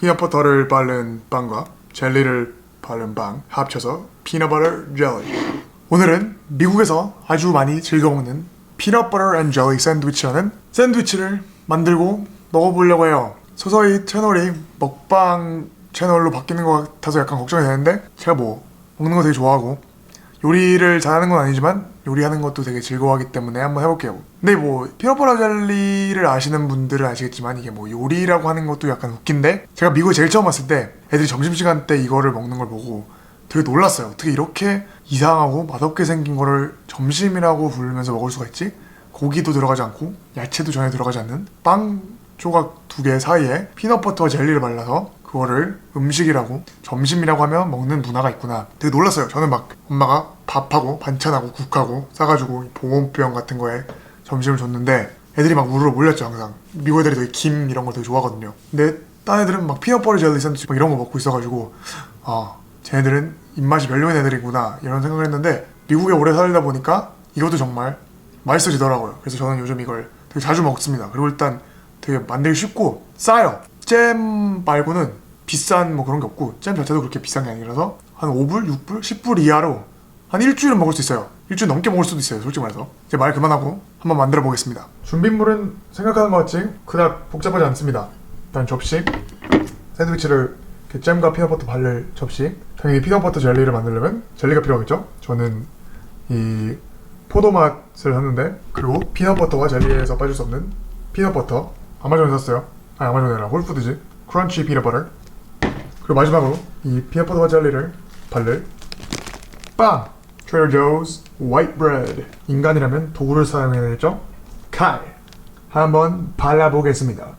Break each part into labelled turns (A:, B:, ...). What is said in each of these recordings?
A: 피넛버터를 바른 빵과 젤리를 바른 빵 합쳐서 피넛버터 젤리. 오늘은 미국에서 아주 많이 즐겨 먹는 피넛버터 앤 젤리 샌드위치라는 샌드위치를 만들고 먹어보려고 해요. 서서히 채널이 먹방 채널로 바뀌는 것 같아서 약간 걱정이 되는데 제가 뭐 먹는 거 되게 좋아하고 요리를 잘하는 건 아니지만 요리하는 것도 되게 즐거워하기 때문에 한번 해볼게요. 근데 뭐 피넛버터 젤리를 아시는 분들은 아시겠지만 이게 뭐 요리라고 하는 것도 약간 웃긴데 제가 미국에 제일 처음 왔을 때 애들이 점심시간 때 이거를 먹는 걸 보고 되게 놀랐어요. 어떻게 이렇게 이상하고 맛없게 생긴 거를 점심이라고 부르면서 먹을 수가 있지? 고기도 들어가지 않고 야채도 전혀 들어가지 않는 빵 조각 두 개 사이에 피넛버터 젤리를 발라서 그거를 음식이라고 점심이라고 하면 먹는 문화가 있구나. 되게 놀랐어요. 저는 막 엄마가 밥하고 반찬하고 국하고 싸가지고 보온병 같은 거에 점심을 줬는데 애들이 막 우르르 몰렸죠 항상. 미국 애들이 되게 김 이런 걸 되게 좋아하거든요. 근데 딴 애들은 막 피넛 버터 젤리 샌드위치 막 이런 거 먹고 있어가지고 아 쟤네들은 입맛이 별로인 애들이구나 이런 생각을 했는데 미국에 오래 살다 보니까 이것도 정말 맛있어지더라고요. 그래서 저는 요즘 이걸 되게 자주 먹습니다. 그리고 일단 되게 만들기 쉽고 싸요. 잼 말고는 비싼 뭐 그런 게 없고 잼 자체도 그렇게 비싼 게 아니라서 한 5불, 6불, 10불 이하로 한 일주일은 먹을 수 있어요. 일주일 넘게 먹을 수도 있어요. 솔직히 말해서. 이제 말 그만하고 한번 만들어 보겠습니다. 준비물은 생각하는 것 같이 그닥 복잡하지 않습니다. 일단 접시, 샌드위치를 이렇게 잼과 피넛버터 바를 접시. 당연히 피넛버터 젤리를 만들려면 젤리가 필요하겠죠? 저는 이 포도 맛을 하는데 그리고 피넛버터와 젤리에서 빠질 수 없는 피넛버터 아마존에 샀어요 아니 아마존이 아니라 홀푸드지 크런치 피넛 버터. 그리고 마지막으로 이 피넛버터 와 젤리를 바를 빵 Joe's White Bread 인간이라면 도구를 사용해야겠죠? 칼. 한번 발라보겠습니다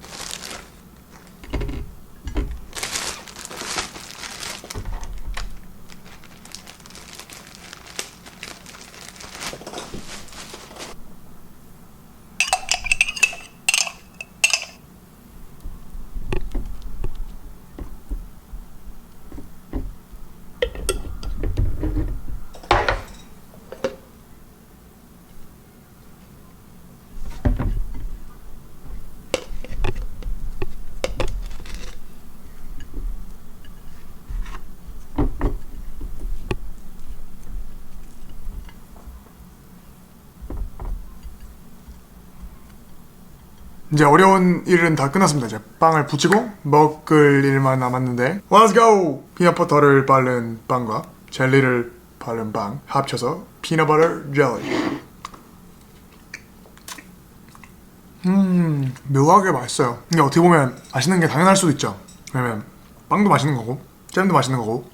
A: 이제 어려운 일은 다 끝났습니다. 이제 빵을 붙이고 먹을 일만 남았는데 Let's go! 피넛버터를 바른 빵과 젤리를 바른 빵 합쳐서 피넛버터 젤리 음 묘하게 맛있어요. 근데 어떻게 보면 맛있는 게 당연할 수도 있죠. 왜냐면 빵도 맛있는 거고 잼도 맛있는 거고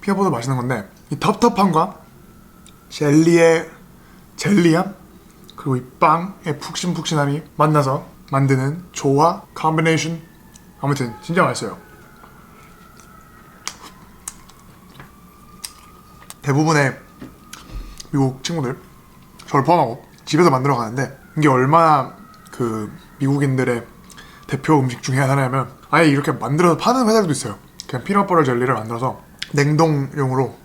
A: 피넛버터도 맛있는 건데 이 텁텁함과 젤리의 젤리함 그리고 이 빵의 푹신푹신함이 만나서 만드는 조화 컨비네이션 아무튼 진짜 맛있어요. 대부분의 미국 친구들 저를 포함하고 집에서 만들어 가는데 이게 얼마나 그 미국인들의 대표 음식 중에 하나냐면 아예 이렇게 만들어서 파는 회사들도 있어요. 그냥 피넛버터 젤리를 만들어서 냉동용으로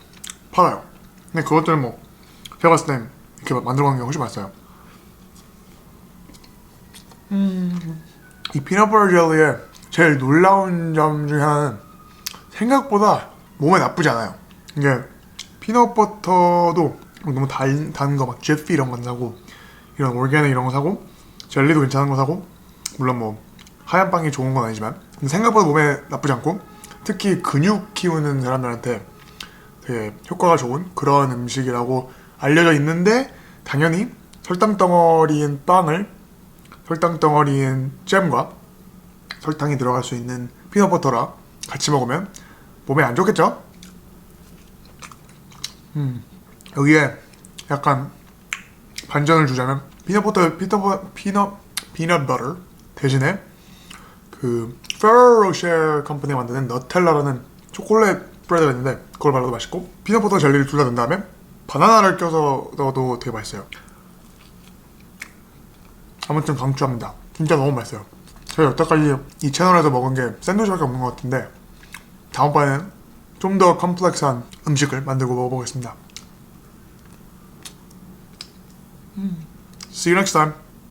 A: 팔아요. 근데 그것들은 뭐 제가 봤을 땐 이렇게 만들어 가는 게 훨씬 맛있어요. 이 피넛버터 젤리의 제일 놀라운 점 중에 하나는 생각보다 몸에 나쁘지 않아요. 이게 피넛버터도 너무 단, 단 거 막 제피 이런 거 사고 이런 올게닉 이런 거 사고 젤리도 괜찮은 거 사고 물론 뭐 하얀 빵이 좋은 건 아니지만 생각보다 몸에 나쁘지 않고 특히 근육 키우는 사람들한테 되게 효과가 좋은 그런 음식이라고 알려져 있는데 당연히 설탕 덩어리인 빵을 설탕 덩어리인 잼과 설탕이 들어갈 수 있는 피넛버터랑 같이 먹으면 몸에 안 좋겠죠? 음, 여기에 약간 반전을 주자면 피넛버터 피넛 피넛 피넛버터 대신에 그 페로로쉐 컴퍼니가 만드는 너텔라라는 초콜릿 브레드가 있는데 그걸 발라도 맛있고 피넛버터 젤리를 둘다 넣은 다음에 바나나를 껴서 넣어도 되게 맛있어요. 아무튼 강추합니다. 진짜 너무 맛있어요. 제가 여태까지 이 채널에서 먹은 게 샌드위치밖에 없는 것 같은데 다음번에는 좀 더 컴플렉스한 음식을 만들고 먹어보겠습니다. See you next time.